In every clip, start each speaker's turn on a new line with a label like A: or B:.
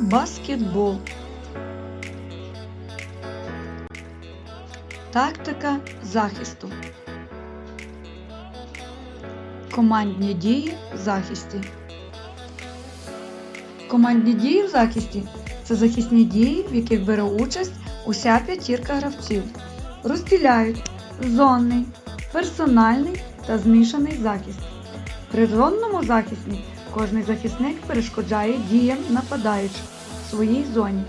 A: Баскетбол. Тактика захисту. Командні дії в захисті. Командні дії в захисті це захисні дії, в яких бере участь уся п'ятірка гравців. Розділяють зонний, персональний та змішаний захист. При зонному захисті кожний захисник перешкоджає діям нападаючих в своїй зоні,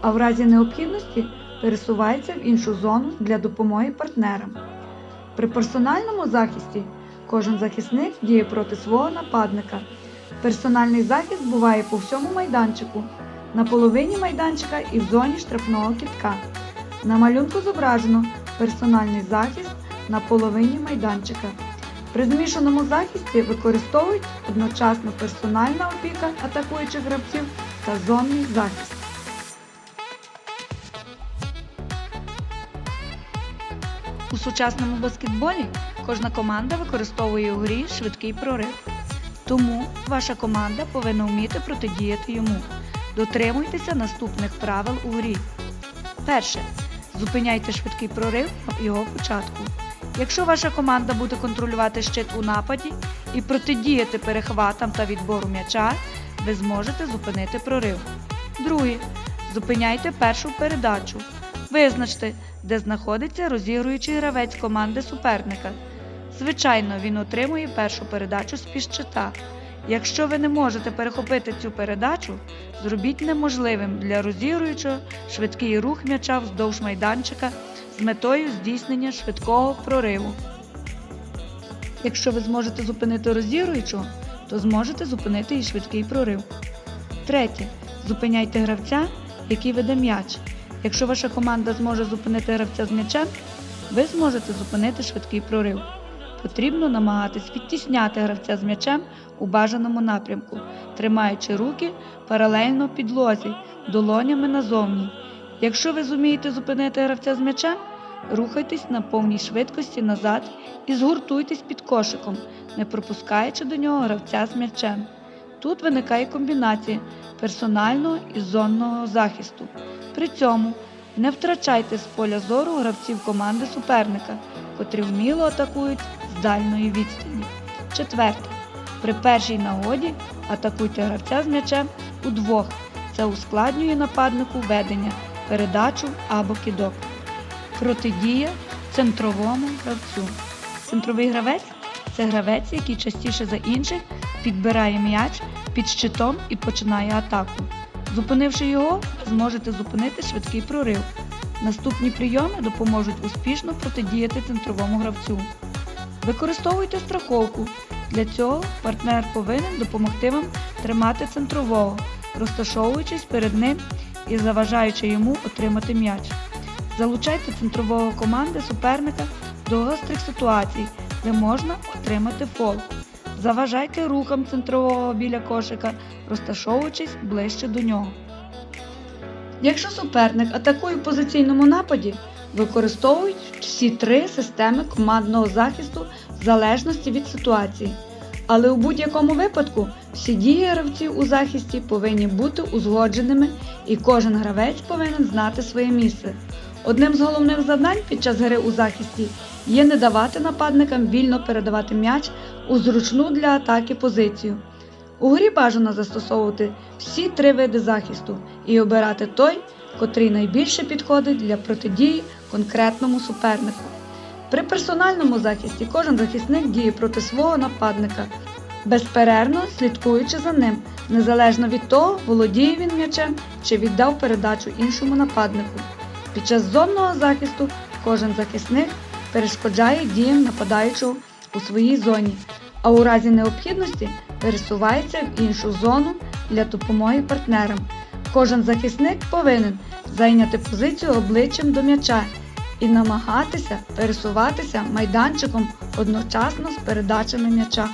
A: а в разі необхідності пересувається в іншу зону для допомоги партнерам. При персональному захисті кожен захисник діє проти свого нападника. Персональний захист буває по всьому майданчику, на половині майданчика і в зоні штрафного кітка. На малюнку зображено персональний захист на половині майданчика. При змішаному захисті використовують одночасно персональна опіка атакуючих гравців та зонний захист. У сучасному баскетболі кожна команда використовує у грі швидкий прорив. Тому ваша команда повинна вміти протидіяти йому. Дотримуйтеся наступних правил у грі. Перше. Зупиняйте швидкий прорив його початку. Якщо ваша команда буде контролювати щит у нападі і протидіяти перехватам та відбору м'яча, ви зможете зупинити прорив. Друге. Зупиняйте першу передачу. Визначте, де знаходиться розігруючий гравець команди суперника. Звичайно, він отримує першу передачу з піщита. щита. Якщо ви не можете перехопити цю передачу, зробіть неможливим для розігруючого швидкий рух м'яча вздовж майданчика з метою здійснення швидкого прориву. Якщо ви зможете зупинити розігруючого, то зможете зупинити і швидкий прорив. Третє. Зупиняйте гравця, який веде м'яч. Якщо ваша команда зможе зупинити гравця з м'ячем, ви зможете зупинити швидкий прорив. Потрібно намагатись відтісняти гравця з м'ячем у бажаному напрямку, тримаючи руки паралельно підлозі, долонями назовні. Якщо ви зумієте зупинити гравця з м'ячем, рухайтесь на повній швидкості назад і згуртуйтесь під кошиком, не пропускаючи до нього гравця з м'ячем. Тут виникає комбінація персонального і зонного захисту. При цьому не втрачайте з поля зору гравців команди суперника, котрі вміло атакують з дальної відстані. Четверте. При першій нагоді атакуйте гравця з м'ячем удвох. Це ускладнює нападнику ведення, передачу або кидок. Протидія центровому гравцю. Центровий гравець це гравець, який частіше за інших підбирає м'яч під щитом і починає атаку. Зупинивши його, зможете зупинити швидкий прорив. Наступні прийоми допоможуть успішно протидіяти центровому гравцю. Використовуйте страховку. Для цього партнер повинен допомогти вам тримати центрового, розташовуючись перед ним і заважаючи йому отримати м'яч. Залучайте центрового команди суперника до гострих ситуацій, де можна отримати фол. Заважайте рухам центрового біля кошика, розташовуючись ближче до нього. Якщо суперник атакує в позиційному нападі, використовують всі три системи командного захисту в залежності від ситуації. Але у будь-якому випадку всі дії гравців у захисті повинні бути узгодженими і кожен гравець повинен знати своє місце. Одним з головних завдань під час гри у захисті є не давати нападникам вільно передавати м'яч у зручну для атаки позицію. У грі бажано застосовувати всі три види захисту і обирати той, котрий найбільше підходить для протидії конкретному супернику. При персональному захисті кожен захисник діє проти свого нападника, безперервно слідкуючи за ним, незалежно від того, володіє він м'ячем чи віддав передачу іншому нападнику. Під час зонного захисту кожен захисник перешкоджає діям нападаючого у своїй зоні, а у разі необхідності пересувається в іншу зону для допомоги партнерам. Кожен захисник повинен зайняти позицію обличчям до м'яча і намагатися пересуватися майданчиком одночасно з передачами м'яча.